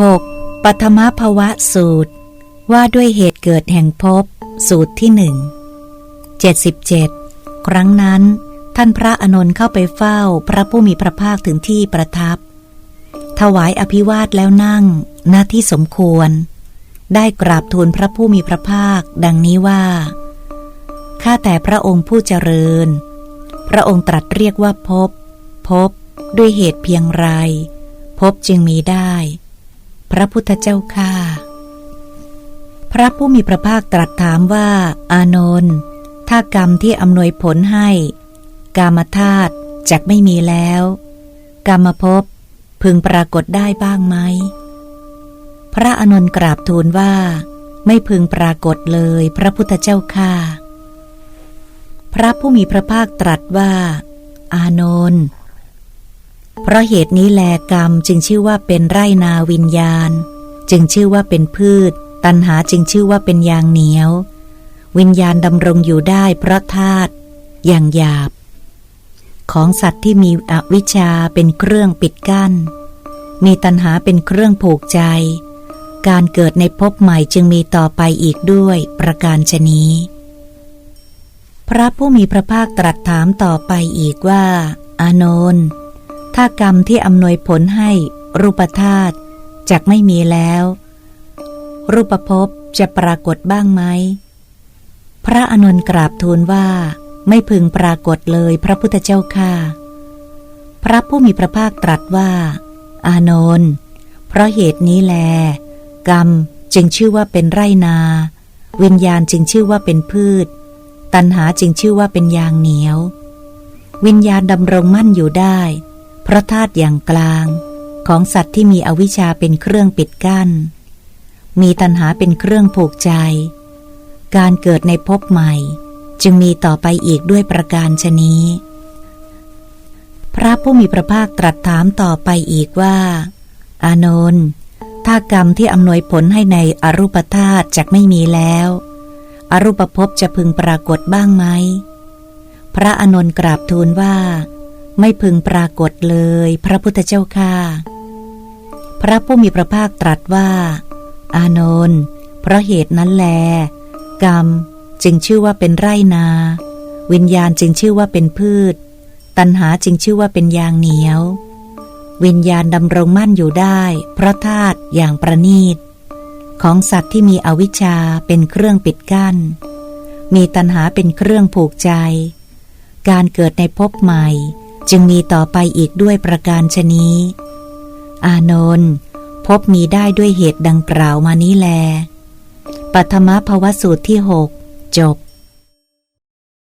6. ปัทมภวะสูตร ว่าด้วยเหตุเกิดแห่งภพสูตรที่หนึ่ง77 ครั้งนั้นท่านพระอนนท์เข้าไปเฝ้าพระผู้มีพระภาคถึงที่ประทับ ถวายอภิวาทแล้วนั่งหน้าที่สมควร ได้กราบทูลพระผู้มีพระภาค ดังนี้ว่า ข้าแต่พระองค์ผู้เจริญ พระองค์ตรัสเรียกว่าพบ พบด้วยเหตุเพียงไร พบจึงมีได้ พระพุทธเจ้าข้าพระผู้มีพระภาคตรัสถามว่า อานนท์ถ้ากรรมที่อำนวยผลให้ กามธาตุจักไม่มีแล้ว กรรมภพพึงปรากฏได้บ้างไหม พระอานนท์กราบทูลว่า ไม่พึงปรากฏเลยพระพุทธเจ้าข้าพระผู้มีพระภาคตรัสว่า อานนท์ เพราะเหตุนี้แลกรรมจึงชื่อว่าเป็นไรนาวิญญาณ จึงชื่อว่าเป็นพืช ตันหาจึงชื่อว่าเป็นยางเหนียว วิญญาณดำรงอยู่ได้เพราะธาตุอย่างหยาบ ของสัตว์ที่มีอวิชชาเป็นเครื่องปิดกั้น มีตันหาเป็นเครื่องผูกใจ การเกิดในภพใหม่จึงมีต่อไปอีกด้วยประการชนี้พระผู้มีพระภาคตรัสถามต่อไปอีกว่า อานนท์ ถ้ากรรมที่อำนวยผลให้รูปธาตุจักไม่มีแล้ว รูปภพจะปรากฏบ้างไหม พระอนนท์กราบทูลว่า ไม่พึงปรากฏเลยพระพุทธเจ้าค่ะพระผู้มีพระภาคตรัสว่า อานนท์เพราะเหตุนี้แล กรรมจึงชื่อว่าเป็นไรนา วิญญาณจึงชื่อว่าเป็นพืช ตัณหาจึงชื่อว่าเป็นยางเหนียว วิญญาณดำรงมั่นอยู่ได้ พราะธาตุอย่างกลาง ของสัตว์ที่มีอวิชชาเป็นเครื่องปิดกั้น มีตัณหาเป็นเครื่องผูกใจ การเกิดในภพใหม่ จึงมีต่อไปอีกด้วยประการชนี้ พระผู้มีพระภาคตรัสถามต่อไปอีกว่า อานนท์ถ้ากรรมที่อำนวยผลให้ในอรูปธาตุจักไม่มีแล้ว อรูปภพจะพึงปรากฏบ้างไหมพระอานนท์กราบทูลว่า ไม่พึงปรากฏเลย พระพุทธเจ้าค่ะพระผู้มีพระภาคตรัสว่า อานนท์เพราะเหตุนั้นแล กรรมจึงชื่อว่าเป็นไรนา วิญญาณจึงชื่อว่าเป็นพืช ตัณหาจึงชื่อว่าเป็นยางเหนียว วิญญาณดำรงมั่นอยู่ได้ เพราะธาตุอย่างประณีต ของสัตว์ที่มีอวิชชาเป็นเครื่องปิดกั้น มีตัณหาเป็นเครื่องผูกใจ การเกิดในภพใหม่ จึงมีต่อไปอีกด้วยประการชนี้ อานนท์พบมีได้ด้วยเหตุดังกล่าวมานี้แล ปัทมภวสูตรที่หกจบ